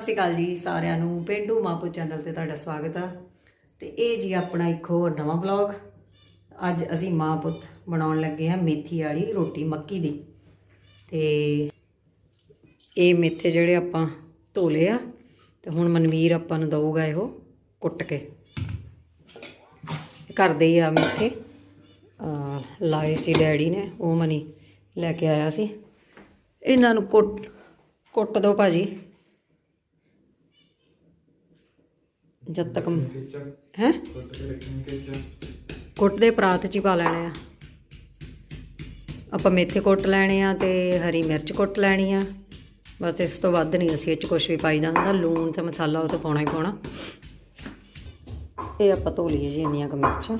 ਸਤਿ ਸ਼੍ਰੀ ਅਕਾਲ ਜੀ ਸਾਰਿਆਂ ਨੂੰ, ਪਿੰਡੂ ਮਾਪੂ ਚੈਨਲ ਤੇ ਤੁਹਾਡਾ ਸਵਾਗਤ ਆ। ਤੇ ਇਹ ਜੀ ਆਪਣਾ ਇੱਕ ਹੋਰ ਨਵਾਂ ਵਲੌਗ। ਅੱਜ ਅਸੀਂ ਮਾਂ ਪੁੱਤ ਬਣਾਉਣ ਲੱਗੇ ਆ ਮੇਥੀ ਵਾਲੀ ਰੋਟੀ ਮੱਕੀ ਦੀ। ਤੇ ਇਹ ਮੇਥੇ ਜਿਹੜੇ ਆਪਾਂ ਧੋ ਲਏ ਆ, ਤੇ ਹੁਣ ਮਨਵੀਰ ਆਪਾਂ ਨੂੰ ਦਊਗਾ ਇਹੋ ਕੁੱਟ ਕੇ। ਘਰ ਦੇ ਹੀ ਆ ਮੇਥੇ। ਲਾਏ ਸੀ ਡੈਡੀ ਨੇ, ਉਹ ਮਨੀ ਲੈ ਕੇ ਆਇਆ ਸੀ। ਇਹਨਾਂ ਨੂੰ ਕੁੱਟ ਕੁੱਟ ਦਿਓ ਭਾਜੀ। ਜਦ ਤੱਕ ਹੈ? ਕੁੱਟ ਦੇ ਪਰਾਤ ਚ ਹੀ ਪਾ ਲੈਣੇ ਆ। ਆਪਾਂ ਮੇਥੇ ਕੁੱਟ ਲੈਣੇ ਆ ਤੇ ਹਰੀ ਮਿਰਚ ਕੁੱਟ ਲੈਣੀ ਆ। ਬਸ ਇਸ ਤੋਂ ਵੱਧ ਨਹੀਂ ਅਸੀਂ ਇਹ ਚ ਕੁਝ ਵੀ ਪਾਈਦਾ ਹੁੰਦਾ ਲੂਣ ਤੇ ਮਸਾਲਾ ਉਹ ਤਾਂ ਪਾਉਣਾ ਹੀ ਪਾਉਣਾ। ਇਹ ਆਪਾਂ ਧੋ ਲਈਏ ਜੀ ਇੰਨੀਆਂ ਕੁ ਮਿਰਚਾਂ।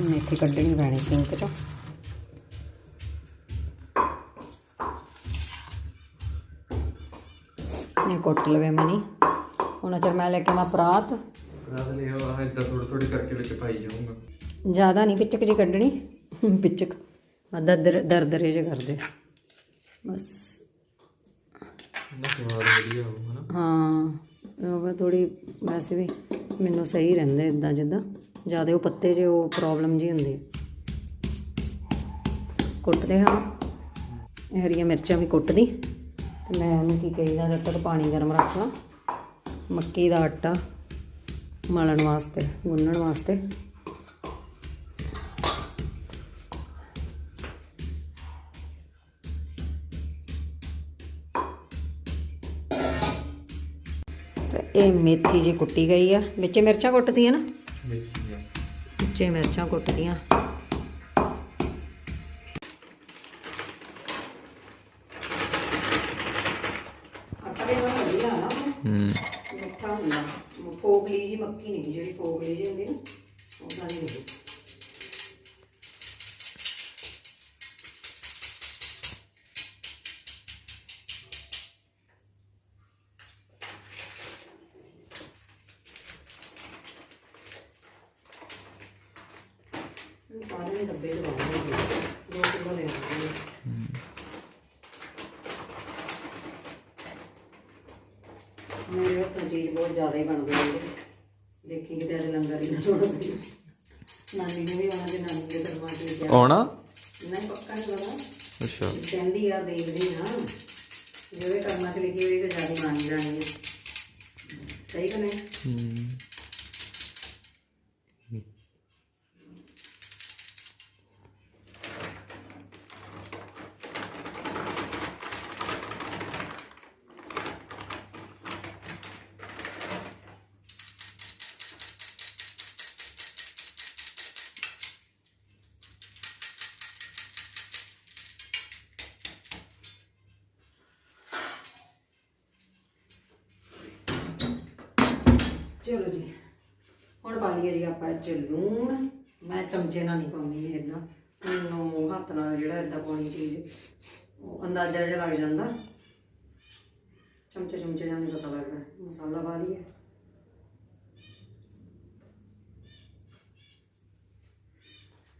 ਮੇਥੀ ਕੱਢਣੀ ਪੈਣੀ ਸਿੰਕ ਚੋਂ। ਇਹ ਕੁੱਟ ਲਵੇ ਮਨੀ। ਹੁਣ ਚਿਰ ਮੈਂ ਲੈ ਕੇ ਆਵਾਂ ਪਰਾਤ। ਰਾਤ ਲਈ ਉਹ ਇਦਾਂ ਥੋੜੀ ਥੋੜੀ ਕਰਕੇ ਵਿੱਚ ਪਾਈ ਜਾਊਂਗਾ। ਜ਼ਿਆਦਾ ਨਹੀਂ ਪਿਚਕ ਜੀ ਕੱਢਣੀ। ਪਿਚਕ। ਅੱਧਾ ਦਰ ਦਰਦਰੇ ਜੇ ਕਰਦੇ। ਬਸ। ਹਾਂ ਉਹ ਥੋੜੀ ਵੈਸੇ ਵੀ ਮੈਨੂੰ ਸਹੀ ਰਹਿੰਦੇ ਇਦਾਂ ਜਿੱਦਾਂ। ਜ਼ਿਆਦਾ ਉਹ ਪੱਤੇ ਜੇ ਉਹ ਪ੍ਰੋਬਲਮ ਜੀ ਹੁੰਦੀ। ਕੁੱਟਦੇ ਹਾਂ। ਇਹ ਹਰੀਆਂ ਮਿਰਚਾਂ ਵੀ ਕੁੱਟਦੀ। ਤੇ ਮੈਂ ਉਹਨੂੰ ਕੀ ਕਹੀਦਾ ਜਦ ਤੱਕ ਪਾਣੀ ਗਰਮ ਰੱਖ ਲਾਂ ਮੱਕੀ ਦਾ ਆਟਾ ਮਲਣ ਵਾਸਤੇ ਗੁੰਨਣ ਵਾਸਤੇ। ਇਹ ਮੇਥੀ ਜੀ ਕੁੱਟੀ ਗਈ ਆ। ਵਿੱਚ ਮਿਰਚਾਂ ਨਾ? ਮੇਥੀ ਆ। ਵਿੱਚੇ ਮਿਰਚਾਂ ਕੁੱਟਦੀਆਂ। ਵਧੀਆ ਨਾ ਹੂੰ। ਮਿੱਠਾ ਹੁੰਦਾ। ਫੋਗਲੀ ਜੀ ਮੱਕੀ ਨਹੀਂ ਜਿਹੜੀ ਫੋਗਲੀ ਜੀ ਹੁੰਦੀ ਨਾ ਉਹਦਾ ਨਹੀਂ ਨਹੀਂ ਸਾਰੇ ਡੱਬੇ ਪਾਉਂਦੇ ਦੋ ਕਿਲੋ ਲੈ ਮੇਰੇ ਹੱਥੋਂ ਚੀਜ਼ ਬਹੁਤ ਜ਼ਿਆਦਾ ਹੀ ਬਣਦੀ ਹੈ। ਦੇਖੀ ਕਿਤੇ ਅੱਜ ਲੰਗਰ ਹੀ ਨਾ ਨਾਨੀ ਨੇ ਵੀ ਆਉਣਾ ਤੇ ਨਾਨੀ ਦੇ ਚ ਗਿਆ। ਆਉਣਾ? ਨਹੀਂ ਪੱਕਾ ਨਹੀਂ ਪਤਾ ਅੱਛਾ। ਕਹਿੰਦੀ ਆ ਦੇਖਦੀ ਨਾ ਜਿਹੜੇ ਕਰਮਾਂ ਚ ਲਿਖੀ ਹੋਈ ਤੇ ਜ਼ਿਆਦਾ ਮੰਨ ਜਾਣੀ ਹੈ ਸਹੀ ਕਿ ਨਹੀਂ? ਹੂੰ। ਚਲੋ ਜੀ। ਹੁਣ ਪਾ ਲਈਏ ਜੀ ਆਪਾਂ ਇਹ 'ਚ ਲੂਣ। ਮੈਂ ਚਮਚੇ ਨਾਲ ਨਹੀਂ ਪਾਉਂਦੀ ਇਦਾਂ ਮੈਨੂੰ ਹੱਥ ਨਾਲ ਜਿਹੜਾ ਇਦਾਂ ਪਾਉਣੀ ਚੀਜ਼ ਉਹ ਅੰਦਾਜ਼ਾ ਜਿਹਾ ਲੱਗ ਜਾਂਦਾ। ਚਮਚੇ ਚਮਚੇ ਨਾਲ ਨਹੀਂ ਪਤਾ ਲੱਗਦਾ। ਮਸਾਲਾ ਪਾ ਲਈਏ।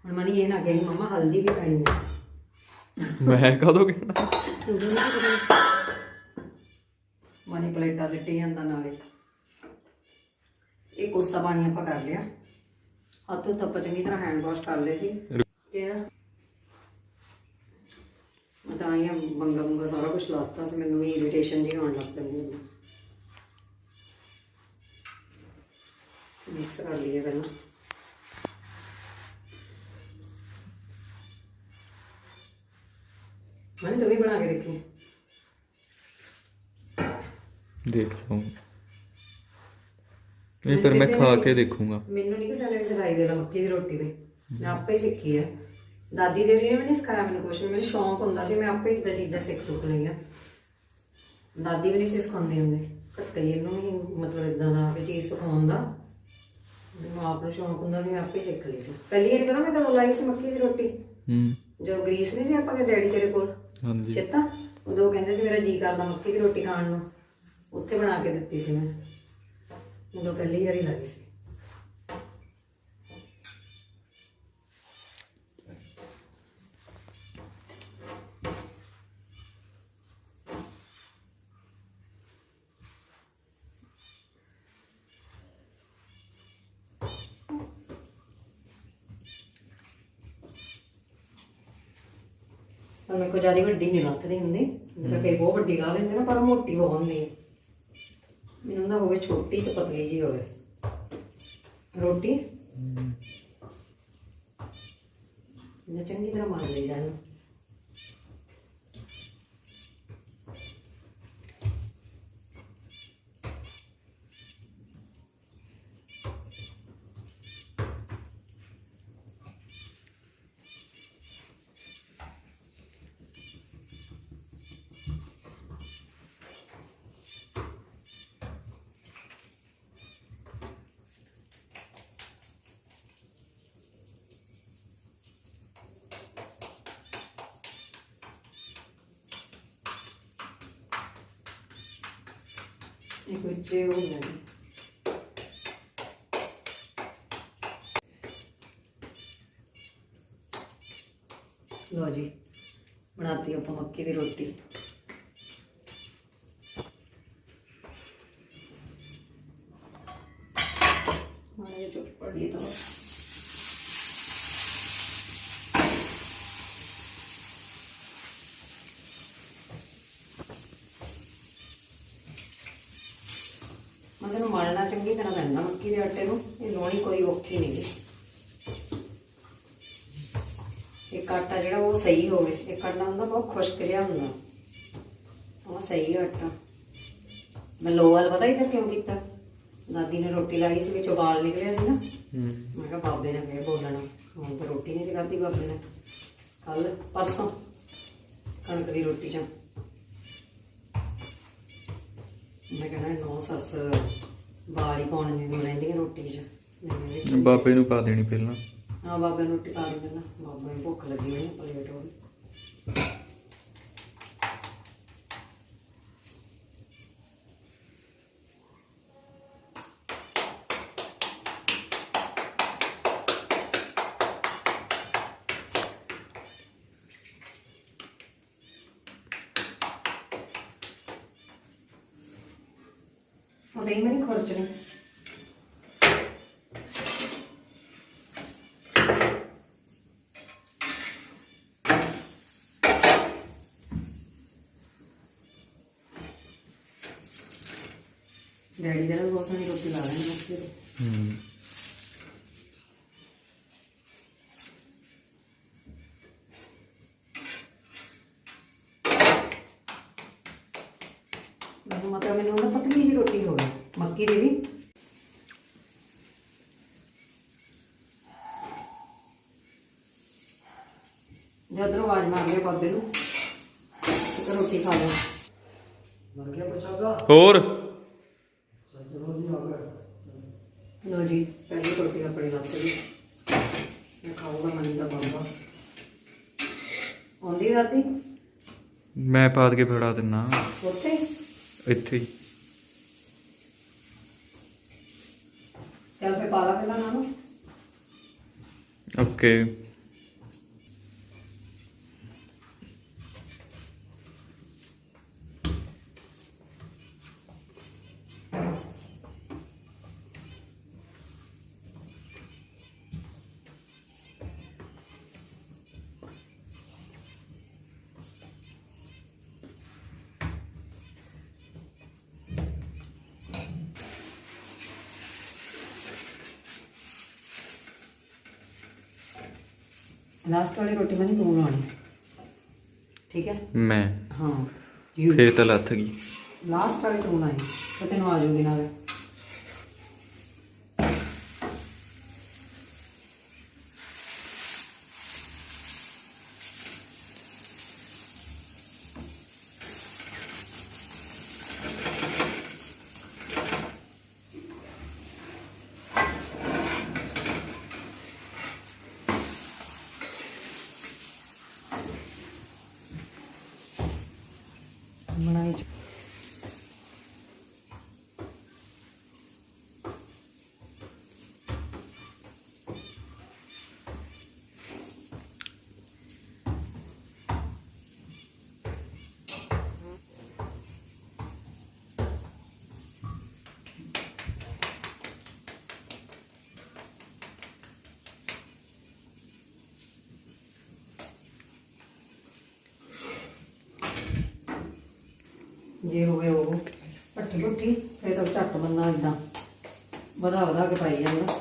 ਹੁਣ ਮਨੀ ਇਹ ਨਾ ਕਹੀ ਮਮਾ ਹਲਦੀ ਵੀ ਪੈਣੀ ਹੈ ਮੈਂ ਕਦੋਂ ਕਹਿਣਾ? ਨਾ ਮਨੀ ਪਲੇਟਾਂ ਸਿੱਟੀ ਜਾਂਦਾ ਨਾਲੇ। ਇਹ ਕੋਸਾ ਪਾਣੀ ਆਪਾਂ ਕਰ ਲਿਆ। ਹੱਥ ਉੱਤੇ ਚੰਗੀ ਤਰ੍ਹਾਂ ਹੈਂਡ ਵਾਸ਼ ਕਰ ਲਏ ਸੀ। ਤੇ ਮੈਂ ਤਾਂ ਆਇਆ ਬੰਗਾ ਬੰਗਾ ਸਾਰਾ ਕੁਝ ਲਾਤਾ ਸੀ, ਮੈਨੂੰ ਵੀ ਇਰੀਟੇਸ਼ਨ ਜੀ ਹੋਣ ਲੱਗ ਪੈਂਦੀ ਹੈ ਮਿਕਸ ਕਰ ਲਈਏ ਪਹਿਲਾਂ। ਮੈਂ ਤੂੰ ਵੀ ਬਣਾ ਕੇ ਦੇਖੀ। ਦੇਖ ਲਵਾਂ ਨਹੀਂ ਪਰ ਮੈਂ ਖਾ ਕੇ ਦੇਖੂੰਗਾ। ਮੈਨੂੰ ਨਹੀਂ ਕਿਸੇ ਨੇ ਸਿਖਾਈ ਦੇਣਾ ਮੱਕੀ ਦੀ ਰੋਟੀ ਦੇ। ਮੈਂ ਆਪੇ ਹੀ ਸਿੱਖੀ ਹੈ ਦਾਦੀ ਦੇ ਵੀ ਨੇ ਨਹੀਂ ਸਿਖਾਇਆ ਮੈਨੂੰ ਕੁਛ ਮੈਨੂੰ ਸ਼ੌਂਕ ਹੁੰਦਾ ਸੀ ਮੈਂ ਆਪੇ ਹੀ ਇਦਾਂ ਚੀਜ਼ਾਂ ਸਿੱਖ ਸੁੱਖ ਲਈਆਂ। ਦਾਦੀ ਵੀ ਨਹੀਂ ਸੀ ਸਿਖਾਉਂਦੇ ਹੁੰਦੇ। ਘੱਟੇ ਹੀ ਇਹਨੂੰ ਵੀ ਮਤਲਬ ਇਦਾਂ ਦਾ ਵੀ ਚੀਜ਼ ਸਿਖਾਉਣ ਦਾ ਮੈਨੂੰ ਆਪ ਨੂੰ ਸ਼ੌਂਕ ਹੁੰਦਾ ਸੀ ਮੈਂ ਆਪੇ ਹੀ ਸਿੱਖ ਲਈ ਸੀ। ਪਹਿਲੀ ਵਾਰੀ ਪਤਾ ਮੈਂ ਕਦੋਂ ਲਾਈ ਸੀ ਮੱਕੀ ਦੀ ਰੋਟੀ। ਹੂੰ। ਜੋ ਗਰੀਸ ਨਹੀਂ ਸੀ ਆਪਾਂ ਦੇ ਡੈਡੀ ਤੇਰੇ ਕੋਲ? ਹਾਂਜੀ। ਚੇਤਾ? ਉਦੋਂ ਕਹਿੰਦੇ ਸੀ ਮੇਰਾ ਜੀ ਕਰਦਾ ਮੱਕੀ ਦੀ ਰੋਟੀ ਖਾਣ ਨੂੰ। ਉੱਥੇ ਬਣਾ ਕੇ ਦਿੱਤੀ ਸੀ ਮੈਂ। ಮೊದಲಲ್ಲಿ ರಿಲ್ಯಾಕ್ಸ್ నాకు కొద్దిగా అది కూడా దీన్ని వస్తుంది ఎందుకంటే బో బట్టి కాలేదు కానీ పర మొట్టి బాగుంది ਵੱਡੀ ਲਾ ਲੈਂਦੇ ਨਾ ਪਰ ਉਹ ਮੋਟੀ ਬਹੁਤ ਹੁੰਦੀ ਹੈ ਮੈਨੂੰ ਤਾਂ ਹੋਵੇ ਛੋਟੀ ਤੇ ਪਤਲੀ ਜੀ ਹੋਵੇ। ਰੋਟੀ? ਇਹ ਚੰਗੀ ਤਰ੍ਹਾਂ ਮਾਰ ਲਈਦਾ ਇਹਨੂੰ। ਇੱਕ ਵਿੱਚ ਉਹ ਹੁੰਦਾ ਜੀ ਬਣਾਤੀ ਆਪਾਂ ਮੱਕੀ ਦੀ ਰੋਟੀ ਮਾਰੇ ਜੋ ਪੜੀ ਤਾਂ ਮਸਲ ਚੰਗੀ ਤਰ੍ਹਾਂ ਪੈਂਦਾ ਮੱਕੀ ਦੇ ਆਟੇ ਨੂੰ? ਇਹ ਲੋਣੀ ਕੋਈ ਔਖੀ ਨਹੀਂ ਇੱਕ ਆਟਾ ਜਿਹੜਾ ਉਹ ਸਹੀ ਹੋਵੇ। ਇੱਕ ਆਟਾ ਹੁੰਦਾ ਬਹੁਤ ਖੁਸ਼ਕ ਜਿਹਾ ਹੁੰਦਾ। ਉਹ ਸਹੀ ਆਟਾ। ਮੈਂ ਲੋਵਲ ਪਤਾ ਇਧਰ ਕਿਉਂ ਕੀਤਾ? ਦਾਦੀ ਨੇ ਰੋਟੀ ਲਾਈ ਸੀ ਵਿੱਚ ਉਬਾਲ ਨਿਕਲਿਆ ਸੀ ਨਾ। ਹੂੰ। ਮੈਂ ਕਿਹਾ ਬਾਬੇ ਨੇ ਫੇਰ ਬੋਲਣਾ। ਹੁਣ ਤਾਂ ਰੋਟੀ ਨਹੀਂ ਸੀ ਖਾਧੀ ਬਾਬੇ ਨੇ। ਕੱਲ ਪਰਸੋਂ ਕਣਕ ਦੀ ਰੋਟੀ ਚ। ਮੈਂ ਕਹਿੰਦਾ ਨੌ ਸੱਸ ਬਾਲੀ ਪਾਉਣ ਦੀ ਰਹਿੰਦੀ ਹੈ ਰੋਟੀ ਚ। ਬਾਬੇ ਨੂੰ ਪਾ ਦੇਣੀ ਪਹਿਲਾਂ। ਹਾਂ ਬਾਬੇ ਨੂੰ ਰੋਟੀ ਪਾ ਦੇ ਪਹਿਲਾਂ। ਬਾਬੇ ਨੂੰ ਭੁੱਖ ਲੱਗੀ ਹੈ ਪਲੇਟ ਹੋ ਉਹ ਦੇਈ ਡੈਡੀ ਦਾ ਬਹੁਤ ਸੋਹਣੀ ਰੋਟੀ ਲਾ ਲੈਣੀ ਮੱਕੀ ਹੂੰ। ਮਤਲਬ ਮੈਨੂੰ ਨਾ ਪਤਲੀ ਜਿਹੀ ਰੋਟੀ ਹੋਵੇ ਮੱਕੀ ਦੀ ਵੀ। ਜਦੋਂ ਆਵਾਜ਼ ਮਾਰ ਲਿਆ ਬਾਬੇ ਨੂੰ ਤੇ ਰੋਟੀ ਖਾ ਲਓ ਹੋਰ? ਲੋ ਜੀ ਪਹਿਲੀ ਰੋਟੀ ਆਪਣੀ ਲੱਤ ਗਈ। ਮੈਂ ਖਾਊਗਾ ਮਨ ਦਾ ਬਾਬਾ ਆਉਂਦੀ ਰਾਤੀ? ਮੈਂ ਪਾਦ ਕੇ ਫੜਾ ਦਿੰਨਾ। ਉੱਥੇ? ਇੱਥੇ ਹੀ। ਚੱਲ ਫੇ ਪਾਲਾ ਪਹਿਲਾਂ ਨਾ ਨੂੰ ਓਕੇ ਲਾਸਟ ਵਾਲੀ ਰੋਟੀ ਮਨੀ ਤੂੰ ਬਣਾਉਣੀ ਠੀਕ ਹੈ? ਮੈਂ। ਹਾਂ। ਯੂ ਫੇਰ ਤਾਂ ਲੱਥ ਗਈ। ਲਾਸਟ ਵਾਲੀ ਤੂੰ ਬਣਾਈ ਤੇ ਤੈਨੂੰ ਆ ਜਾਊਗੀ ਨਾਲ। ਜੇ ਹੋਵੇ ਉਹ। ਭੱਠੀ ਭੁੱਠੀ ਫਿਰ ਤਾਂ ਝੱਟ ਬੰਦਾ ਇਦਾਂ ਵਧਾ ਵਧਾ ਕੇ ਪਾਈ ਜਾਂਦਾ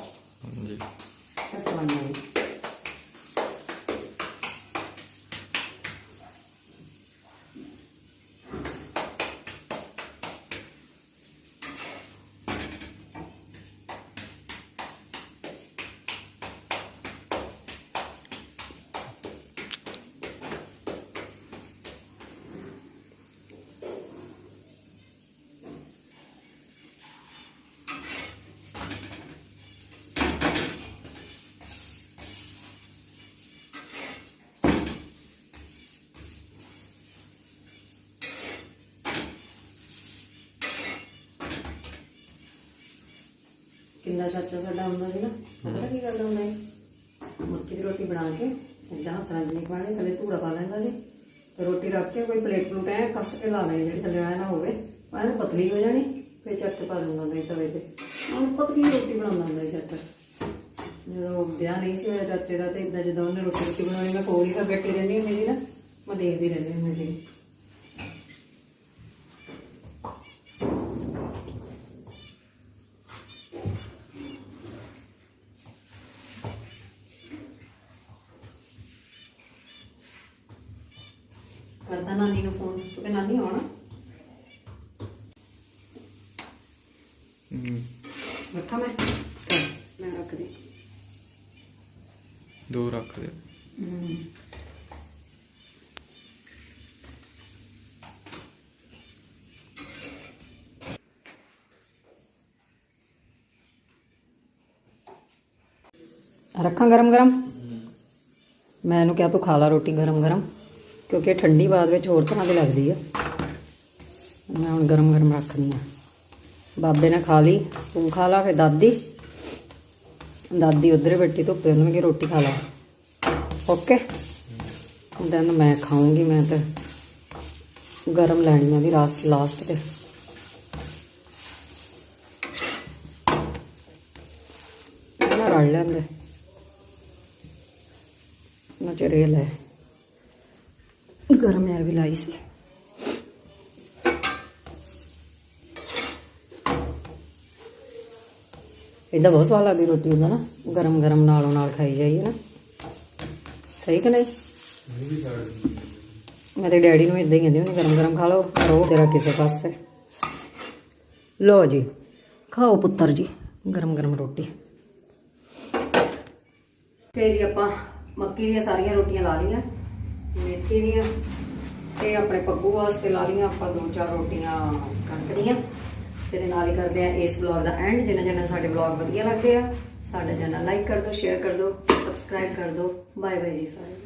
ਹਾਂਜੀ ਝੱਟ ਬਣ ਜਾਂਦੀ ਕਿੰਨਾ ਚਾਚਾ ਸਾਡਾ ਹੁੰਦਾ ਸੀ ਨਾ ਪਤਾ ਕੀ ਕਰਦਾ ਹੁੰਦਾ ਸੀ? ਮੱਕੀ ਦੀ ਰੋਟੀ ਬਣਾ ਕੇ ਏਦਾਂ ਹੱਥਾਂ ਨਾਲ ਜਿੰਨੀ ਪਾਣੀ ਥੱਲੇ ਧੂੜਾ ਪਾ ਲੈਂਦਾ ਸੀ। ਤੇ ਰੋਟੀ ਰੱਖ ਕੇ ਕੋਈ ਪਲੇਟ ਪਲੂਟ ਐ ਕੱਸ ਕੇ ਲਾ ਲੈਣੀ ਜਿਹੜੀ ਥੱਲੇ ਆਇਆ ਨਾ ਹੋਵੇ। ਐਨ ਪਤਲੀ ਹੋ ਜਾਣੀ ਫਿਰ ਚੱਕ ਪਾ ਦਿੰਦਾ ਹੁੰਦਾ ਸੀ ਤਵੇ ਤੇ। ਉਹਨੂੰ ਪਤਲੀ ਰੋਟੀ ਬਣਾਉਂਦਾ ਹੁੰਦਾ ਸੀ ਚਾਚਾ। ਜਦੋਂ ਵਿਆਹ ਨਹੀਂ ਸੀ ਹੋਇਆ ਚਾਚੇ ਦਾ ਤੇ ਇਦਾਂ ਜਦੋਂ ਉਹਨੇ ਰੋਟੀ ਰੋਟੀ ਬਣਾਉਣੀ ਮੈਂ ਕੋਲ ਹੀ ਤਾਂ ਬੈਠੀ ਰਹਿੰਦੀ ਹੁੰਦੀ ਸੀ ਨਾ। ਮੈਂ ਦੇਖਦੀ ਰਹਿੰਦੀ ਹੁੰਦੀ ਸੀ ਕਰਦਾ ਨਾਨੀ ਨੂੰ ਫੋਨ ਰੱਖਾਂ ਮੈਂ? ਚੱਲ, ਮੈਂ ਰੱਖ ਦੇ ਦੋ ਰੱਖ ਦੇ। ਰੱਖਾਂ ਗਰਮ ਗਰਮ? ਮੈਂ ਇਹਨੂੰ ਕਿਹਾ ਤੂੰ ਖਾ ਲਾ ਰੋਟੀ ਗਰਮ ਗਰਮ ਕਿਉਂਕਿ ਠੰਡੀ ਬਾਅਦ ਵਿੱਚ ਹੋਰ ਤਰ੍ਹਾਂ ਦੀ ਲੱਗਦੀ ਆ। ਮੈਂ ਹੁਣ ਗਰਮ ਗਰਮ ਰੱਖਦੀ ਆ ਬਾਬੇ ਨੇ ਖਾ ਲਈ, ਤੂੰ ਖਾ ਲਾ ਫਿਰ ਦਾਦੀ। ਦਾਦੀ ਉਧਰੇ ਬੈਠੀ, ਧੁੱਪੇ ਉਹਨੂੰ ਕਿ ਰੋਟੀ ਖਾ ਲਾ। ਓਕੇ? ਦੈਨ ਮੈਂ ਖਾਊਂਗੀ, ਮੈਂ ਤੇ ਗਰਮ ਲੈਣੀ ਆ ਵੀ ਲਾਸਟ ਲਾਸਟ ਤੇ। ਪਹਿਲਾਂ ਰਲ ਲੈਂਦੇ। ਨਚਰੇ ਲੈ। ਗਰਮ ਯਾਰ ਵੀ ਲਾਈ ਸੀ। ਇਹਦਾ ਬਹੁਤ ਸਵਾਦ ਲੱਗਦੀ ਰੋਟੀ ਹੁੰਦਾ ਨਾ, ਗਰਮ ਗਰਮ ਨਾਲੋਂ ਨਾਲ ਖਾਈ ਜਾਈਏ ਨਾ। ਸਹੀ ਕਿ ਨਹੀਂ? ਮੈਂ ਤੇ ਡੈਡੀ ਨੂੰ ਇਦਾਂ ਹੀ ਕਹਿੰਦੀ ਹੁੰਦੀ, ਗਰਮ ਗਰਮ ਖਾ ਲਓ, ਪਰ ਉਹ ਤੇਰਾ ਕਿਸੇ ਪਾਸੇ। ਲੋ ਜੀ, ਖਾਓ ਪੁੱਤਰ ਜੀ, ਗਰਮ ਗਰਮ ਰੋਟੀ। ਤੇ ਜੀ ਆਪਾਂ ਮੱਕੀ ਦੀਆਂ ਸਾਰੀਆਂ ਰੋਟੀਆਂ ਲਾ ਲਈਆਂ, ਮੇਥੀ ਦੀਆਂ, ਤੇ ਆਪਣੇ ਪੱਗੂ ਵਾਸਤੇ ਲਾ ਲਈਆਂ ਆਪਾਂ ਦੋ ਚਾਰ ਰੋਟੀਆਂ ਕਣਕ ਦੀਆਂ। ਤੇਰੇ ਨਾਲ ਹੀ ਕਰਦੇ ਆ। ਇਸ ਵਲੌਗ ਦਾ ਐਂਡ ਜਿੰਨਾ ਜਿੰਨਾ ਸਾਡੇ ਵਲੌਗ ਵਧੀਆ ਲੱਗਦੇ ਆ, ਸਾਡਾ ਚੈਨਲ ਲਾਈਕ ਕਰ ਦਿਓ ਸ਼ੇਅਰ ਕਰ ਦਿਓ ਸਬਸਕ੍ਰਾਈਬ ਕਰ ਦਿਓ। ਬਾਏ ਬਾਏ ਜੀ ਸਾਰੇ